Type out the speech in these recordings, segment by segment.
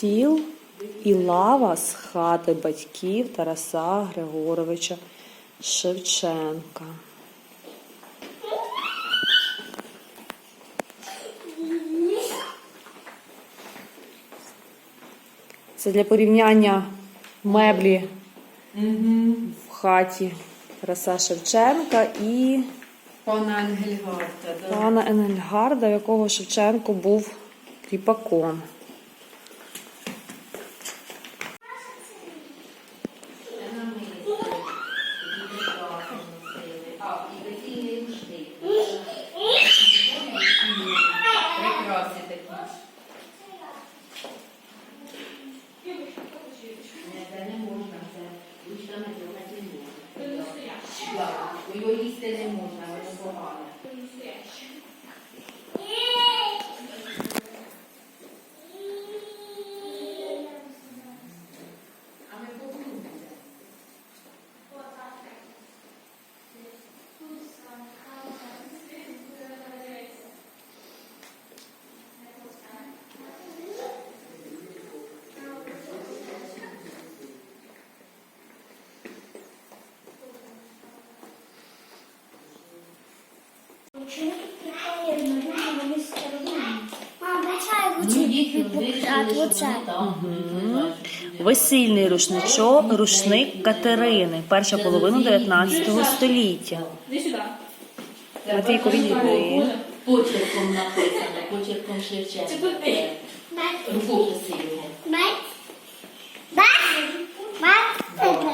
стіл і лава з хати батьків Тараса Григоровича Шевченка. Це для порівняння меблі в хаті Тараса Шевченка і Пана Ангельгарта, да. пана Енгельгарда, в якого Шевченко був кріпаком. Прикраси такі. Не можна, це ручками трогати не можна. Його їсти не можна, воно погане. А ми попробуємо. Оце. Весільний рушничок, рушник Катерини, перша половина 19 століття. Матвійко, відійди. Почерком написано, почерком Шевченка. Рукописи його.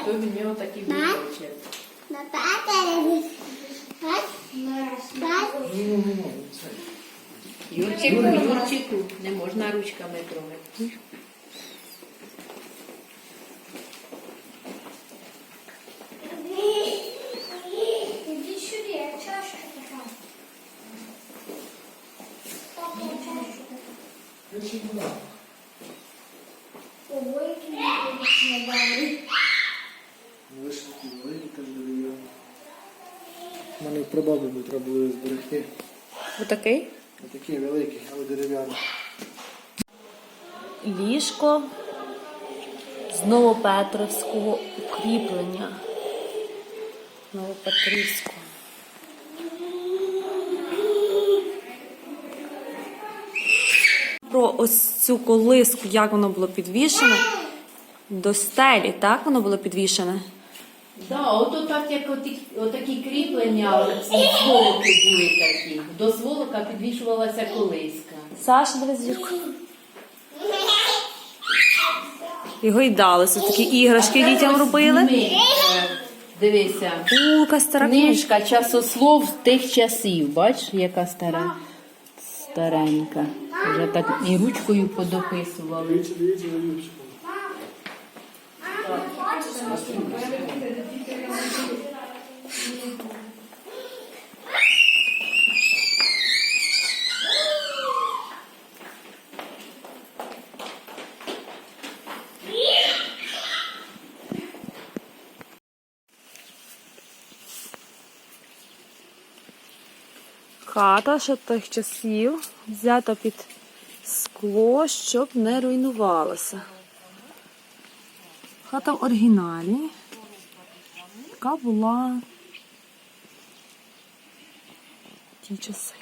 То в нього такий був почерк. Юрчику, Юрчику, не можна ручками трогати. Іди сюди, я чашку така. Так, я чашку така. Ого, які мені надали. Вишеньки великі там дерев'яні. У мене в прабабі треба було зберегти. Отакий Такі великі, але дерев'яні. ліжко з Новопетровського укріплення. Новопетрівського. Про ось цю колиску, як воно було підвішене. До стелі, так воно було підвішене? Да, ото так, як оті, отакі кріплення, сволоки були такі. До сволока підвішувалася колиска. Саша, дивись зірку. Його й дали. Це такі іграшки дітям робили. Ми, е, Дивися. У, яка стара книжка. Книжка часослов тих часів. Бачиш, яка стара? Старенька. Вже так і ручкою подописували. Хата ще тих часів взята під скло, щоб не руйнувалася. Хата в оригіналі, яка була ті часи.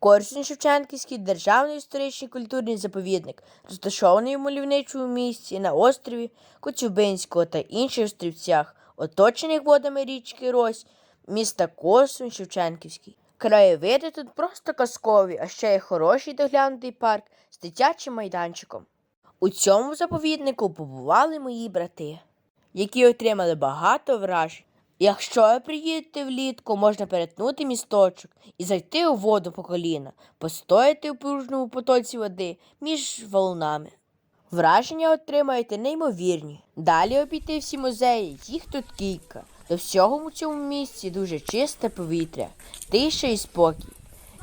Корсунь Шевченківський державний історичний культурний заповідник, розташований у мальовничому місці на острові Коцюбинського та інших острівцях, оточених водами річки Рось, міста Корсунь Шевченківський. Краєвиди тут просто казкові, а ще й хороший доглянутий парк з дитячим майданчиком. У цьому заповіднику побували мої брати, які отримали багато вражень, Якщо ви приїдете влітку, можна перетнути місточок і зайти у воду по коліна, постояти у пружному потоці води між валунами. Враження отримаєте неймовірні. Далі обійти всі музеї, їх тут кілька. До всього у цьому місці дуже чисте повітря, тиша і спокій.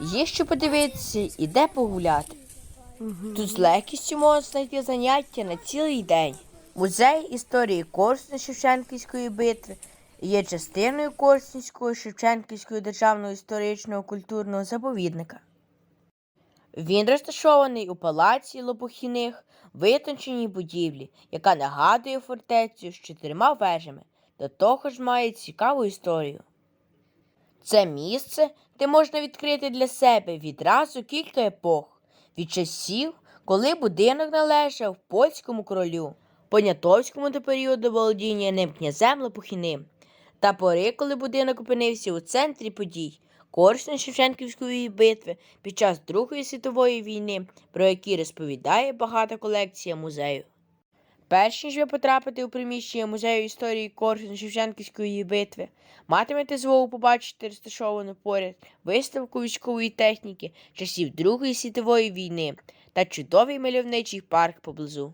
Є що подивитися і де погуляти. Тут з легкістю можна знайти заняття на цілий день. Музей історії Корсунь-Шевченківської битви є частиною Корсунського Шевченківського державного історичного культурного заповідника. Він розташований у палаці Лопухіних, витонченій будівлі, яка нагадує фортецю з чотирма вежами, до того ж має цікаву історію. Це місце, де можна відкрити для себе відразу кілька епох від часів, коли будинок належав польському королю, понятовському до періоду володіння ним князем Лопухіним, та пори, коли будинок опинився у центрі подій корсунь Шевченківської битви під час Другої світової війни, про які розповідає багата колекція музею. Перш ніж ви потрапите у приміщення музею історії корсунь Шевченківської битви, матимете змогу побачити розташовану поряд виставку військової техніки часів Другої світової війни та чудовий мальовничий парк поблизу.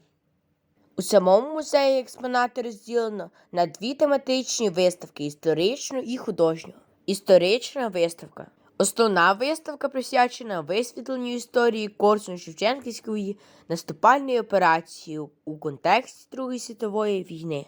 У самому музеї експонати розділено на дві тематичні виставки історичну і художню. Історична виставка. Основна виставка присвячена висвітленню історії корсунь Шевченківської наступальної операції у контексті Другої світової війни.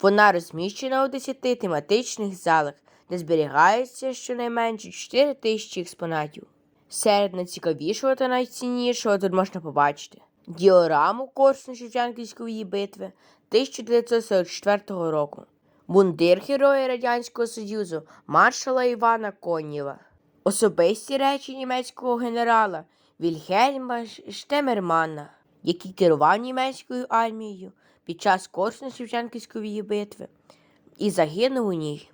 Вона розміщена у 10 тематичних залах, де зберігається щонайменше 4 тисячі експонатів. Серед найцікавішого та найціннішого тут можна побачити діораму корсунь Шевченківської битви 1944 року, мундир Героя Радянського Союзу маршала Івана Конєва, особисті речі німецького генерала Вільгельма Штемермана, який керував німецькою армією під час корсунь Шевченківської битви і загинув у ній.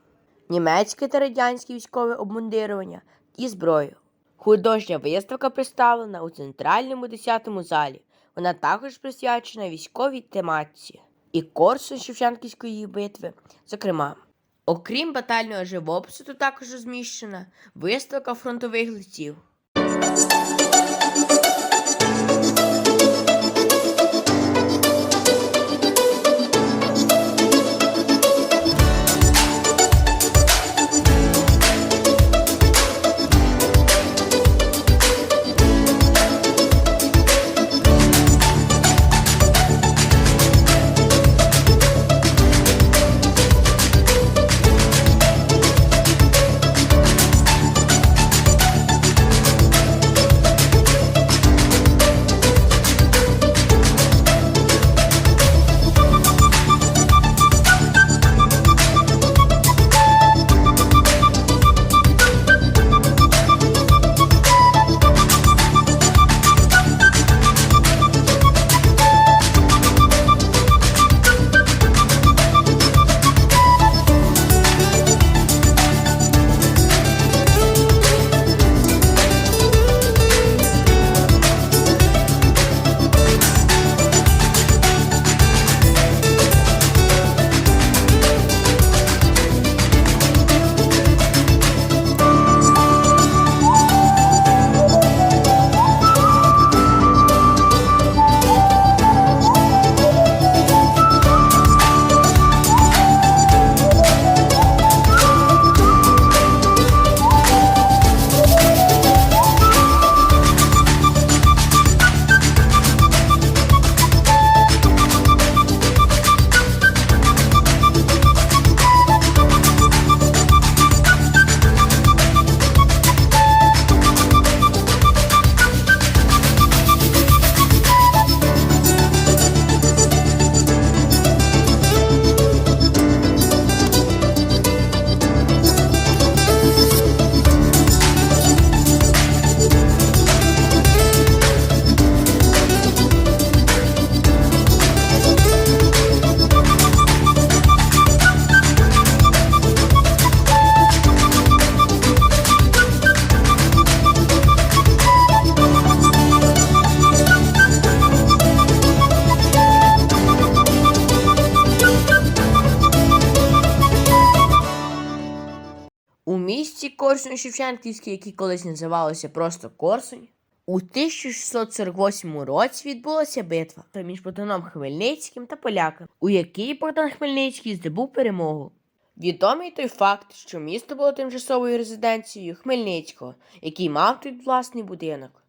Німецьке та радянське військове обмундирування і зброю. Художня виставка представлена у центральному 10-му залі. Вона також присвячена військовій тематиці і корсу Шевченківської битви, зокрема. Окрім батального живопису, тут також розміщена виставка фронтових листів. Місті Корсунь Шевченківський, який колись називалося просто Корсунь, у 1648 році відбулася битва між Богданом Хмельницьким та поляками, у якій Богдан Хмельницький здобув перемогу. Відомий той факт, що місто було тимчасовою резиденцією Хмельницького, який мав тут власний будинок.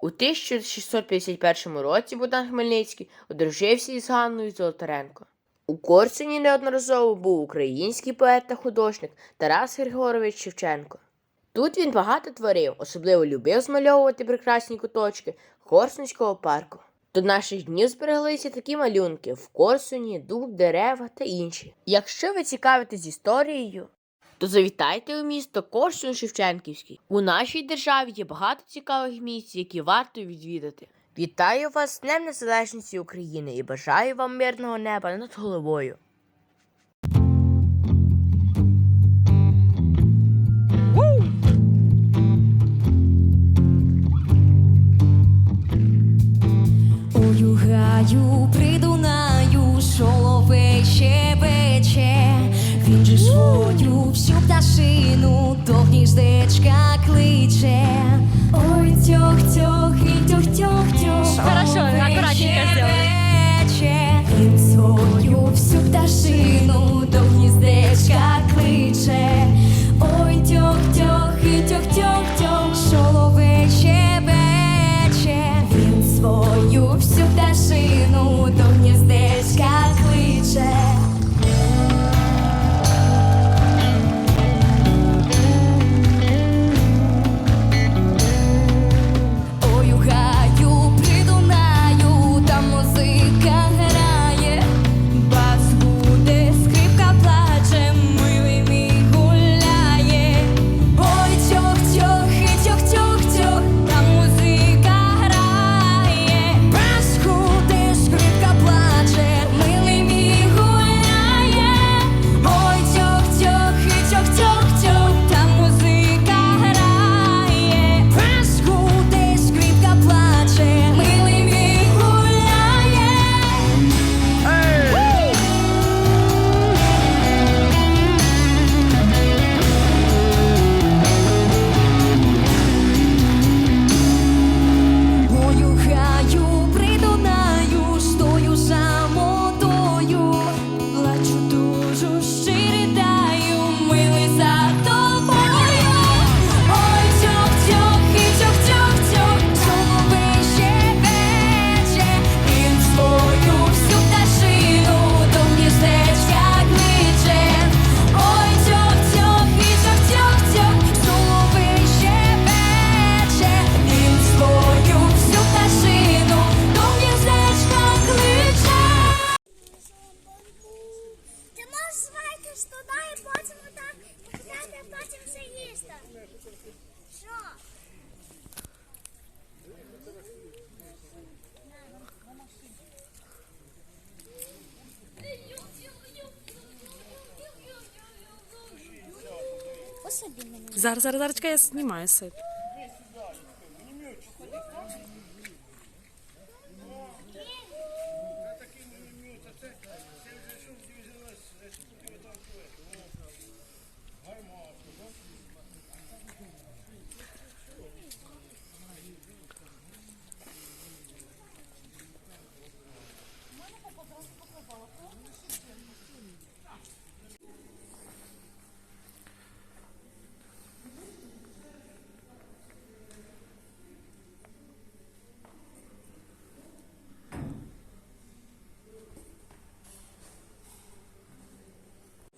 У 1651 році Богдан Хмельницький одружився із Ганною Золотаренко. У Корсуні неодноразово був український поет та художник Тарас Григорович Шевченко. Тут він багато творив, особливо любив змальовувати прекрасні куточки Корсунського парку. До наших днів збереглися такі малюнки в Корсуні, дуб, дерева та інші. Якщо ви цікавитесь історією, то завітайте у місто Корсун Шевченківський. У нашій державі є багато цікавих місць, які варто відвідати. Вітаю вас з Днем Незалежності України і бажаю вам мирного неба над головою. Ою гаю при Дунаю шоловей щебече, він же свою всю пташину до гніздечка кличе. Ой, тьох, そう。Зараз, зараз, зараз, я знімаю сит.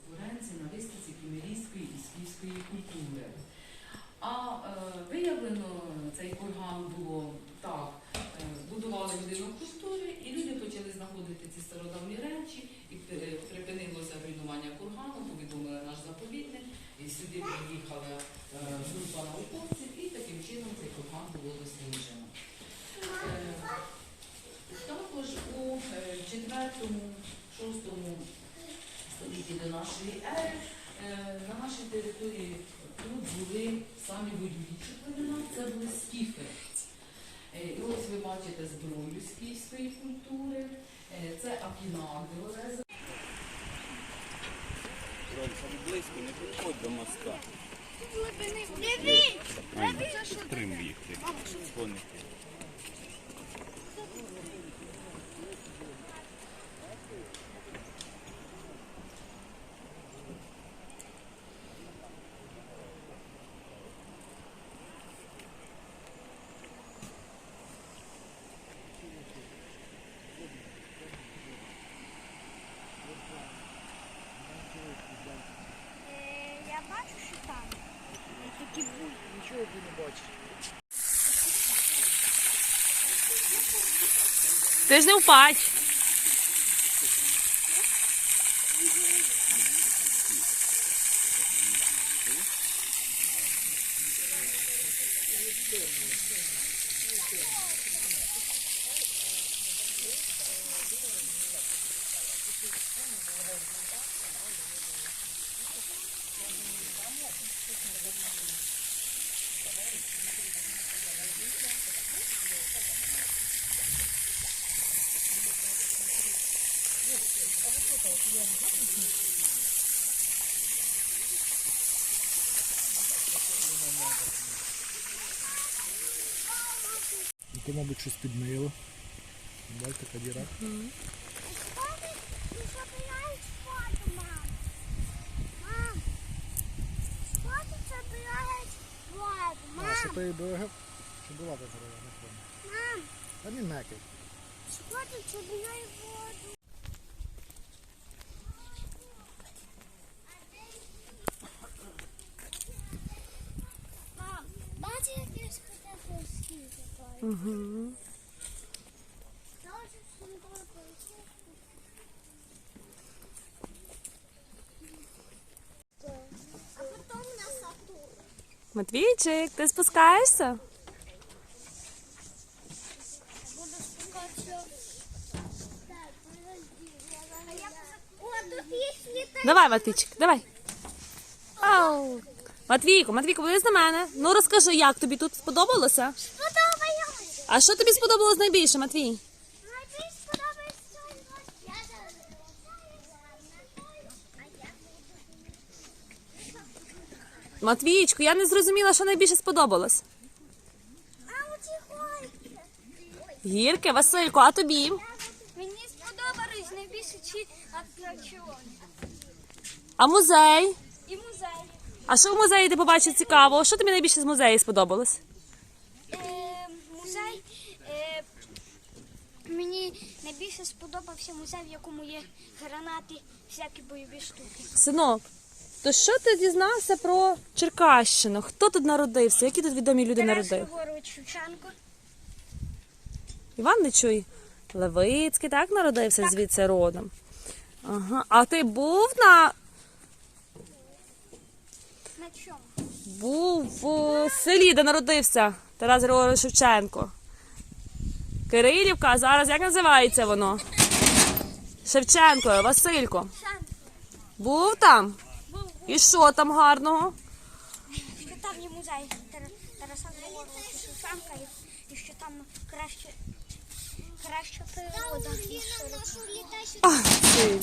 Флоренції на виставці кімерійської і скіфської культури. А е, виявлено цей курган було так. е, Будували будинок культури, і люди почали знаходити ці стародавні речі, і е, припинилося руйнування кургану, повідомили наш заповідник, і сюди приїхала е, група науковців, і таким чином цей курган було досліджено. Е, Також у 4-6 столітті до нашої ери е, на нашій території тут були самі будівничі племена, це були скіфи. Е, І ось ви бачите зброю скіфської культури, Е, це акінаги Орези. Близько не підходь до моста. Підтримуй їх. ти. Вони. Я бачу, що там. Такі були. Нічого ти не бачиш. Ти ж не мабуть, щось підмило. Бачите, така діра. Що ти А, що то і? Чи була гора, не помню. Мам, Та не мекай. що ти воду? Мам, бачиш, як я сказав сіти? Угу. Дуже сундук. А потім на Сатурн. Матвійчик, ти спускаєшся? Буду спускатися. Давай, Матвійчик, давай. Ау. Матвійко, Матвійко, подивись на мене. Ну розкажи, як тобі тут сподобалося? Сподобається. А що тобі сподобалось найбільше, Матвій? Мені сподобається. Я Матвійчику, я не зрозуміла, що найбільше сподобалось. А. Гірки, Василько, а тобі? Мені сподобались найбільше атракціони. А музей? І музеї. А що в музеї ти побачив цікавого? Що тобі найбільше з музею сподобалось? Е, музей. Е, мені найбільше сподобався музей, в якому є гранати, всякі бойові штуки. Синок, то що ти дізнався про Черкащину? Хто тут народився? Які тут відомі люди Тарас народили? Григорович Шевченко. Іван Нечуй Левицький, так народився звідси родом. Ага. А ти був на На чому? був в селі, де народився Тарас Григорович Шевченко. Кирилівка, а зараз як називається воно? Шевченко, Василько. Був там? І що там гарного? Що там є музей Тараса Григоровича Шевченка і, і що там краще, краще природа. ніж серед-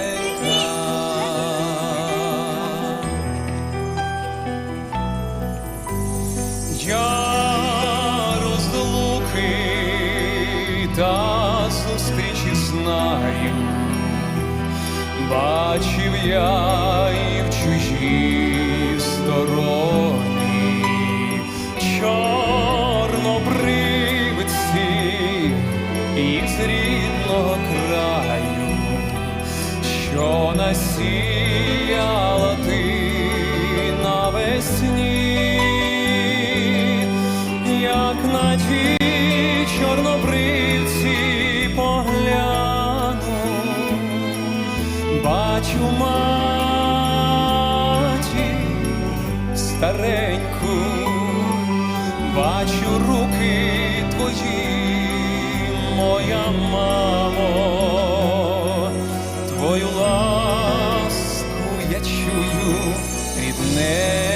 Бачив я твою ласку я чую, рідненька.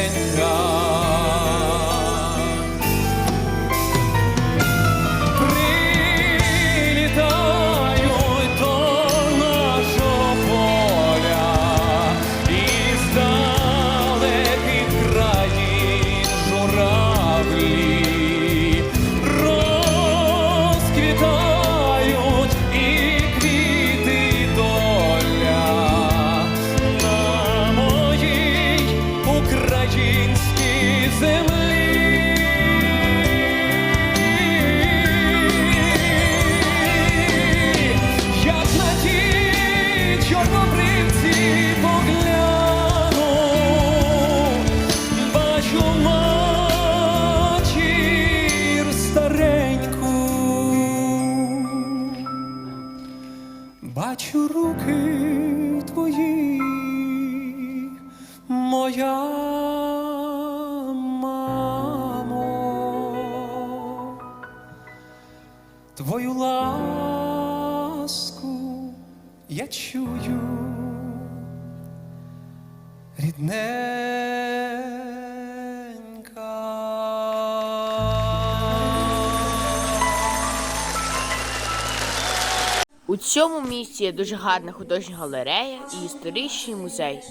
У цьому місці є дуже гарна художня галерея і історичний музей.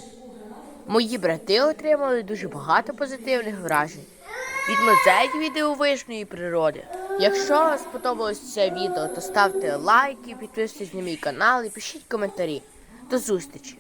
Мої брати отримали дуже багато позитивних вражень від музею дивовижної природи. Якщо вам сподобалось це відео, то ставте лайки, підписуйтесь на мій канал і пишіть коментарі. До зустрічі!